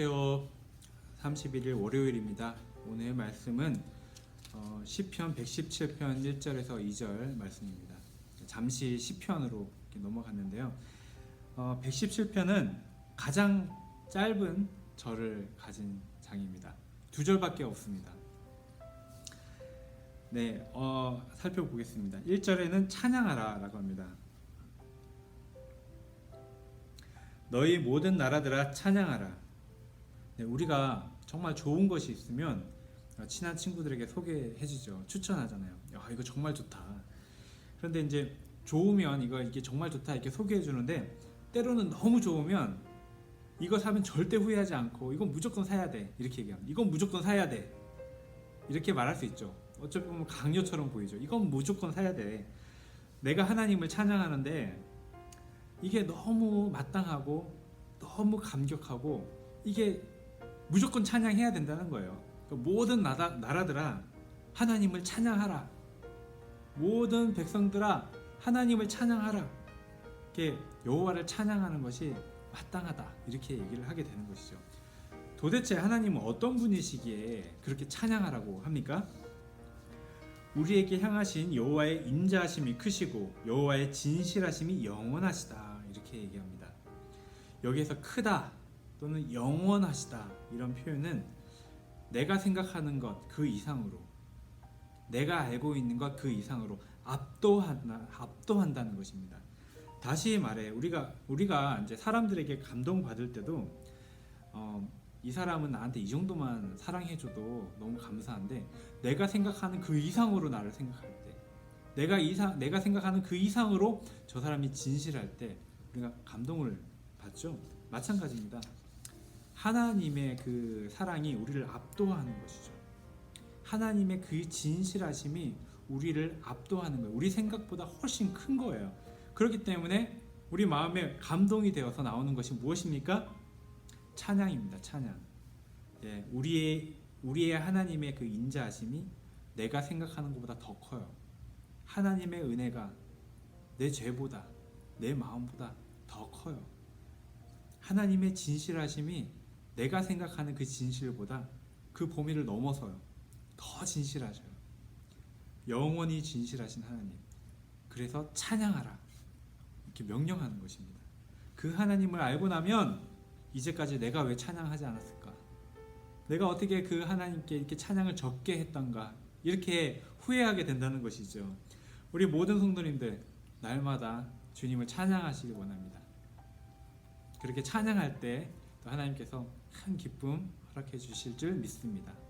안녕하세요. 31일 월요일입니다. 오늘 말씀은 어, 시편 117편 1절에서 2절 말씀입니다. 잠시 시편으로 넘어갔는데요. 어, 117편은 가장 짧은 절을 가진 장입니다. 두 절밖에 없습니다. 네, 어, 살펴보겠습니다. 1절에는 찬양하라 라고 합니다. 너희 모든 나라들아 찬양하라. 네, 우리가 정말 좋은 것이 있으면 친한 친구들에게 소개해주죠. 추천하잖아요. 야, 이거 정말 좋다. 그런데 이제 좋으면 이거 이게 정말 좋다 이렇게 소개해주는데 때로는 너무 좋으면 이거 사면 절대 후회하지 않고 이건 무조건 사야 돼 이렇게 얘기합니다. 이건 무조건 사야 돼 이렇게 말할 수 있죠. 어차피 보면 강요처럼 보이죠. 이건 무조건 사야 돼. 내가 하나님을 찬양하는데 이게 너무 마땅하고 너무 감격하고 이게 무조건 찬양해야 된다는 거예요. 그러니까 모든 나라, 나라들아 하나님을 찬양하라. 모든 백성들아 하나님을 찬양하라. 이렇게 여호와를 찬양하는 것이 마땅하다. 이렇게 얘기를 하게 되는 것이죠. 도대체 하나님은 어떤 분이시기에 그렇게 찬양하라고 합니까? 우리에게 향하신 여호와의 인자하심이 크시고 여호와의 진실하심이 영원하시다 이렇게 얘기합니다. 여기에서 크다 또는 영원하시다. 이런 표현은 내가 생각하는 것 그 이상으로 내가 알고 있는 것 그 이상으로 압도한다 압도한다는 것입니다. 다시 말해 우리가 우리가 이제 사람들에게 감동 받을 때도 어, 이 사람은 나한테 이 정도만 사랑해줘도 너무 감사한데 내가 생각하는 그 이상으로 나를 생각할 때 내가 이상 내가 생각하는 그 이상으로 저 사람이 진실할 때 우리가 감동을 받죠. 마찬가지입니다 하나님의 그 사랑이 우리를 압도하는 것이죠 하나님의 그 진실하심이 우리를 압도하는 거예요 우리 생각보다 훨씬 큰 거예요 그렇기 때문에 우리 마음에 감동이 되어서 나오는 것이 무엇입니까? 찬양입니다. 찬양. 예, 우리의 우리의 하나님의 그 인자하심이 내가 생각하는 것보다 더 커요. 하나님의 은혜가 내 죄보다 내 마음보다 더 커요. 하나님의 진실하심이 내가 생각하는 그 진실보다 그 범위를 넘어서요. 더 진실하셔요. 영원히 진실하신 하나님. 그래서 찬양하라. 이렇게 명령하는 것입니다. 그 하나님을 알고 나면 이제까지 내가 왜 찬양하지 않았을까? 내가 어떻게 그 하나님께 이렇게 찬양을 적게 했던가? 이렇게 후회하게 된다는 것이죠. 우리 모든 성도님들 날마다 주님을 찬양하시길 원합니다. 그렇게 찬양할 때 하나님께서 큰 기쁨 허락해 주실 줄 믿습니다.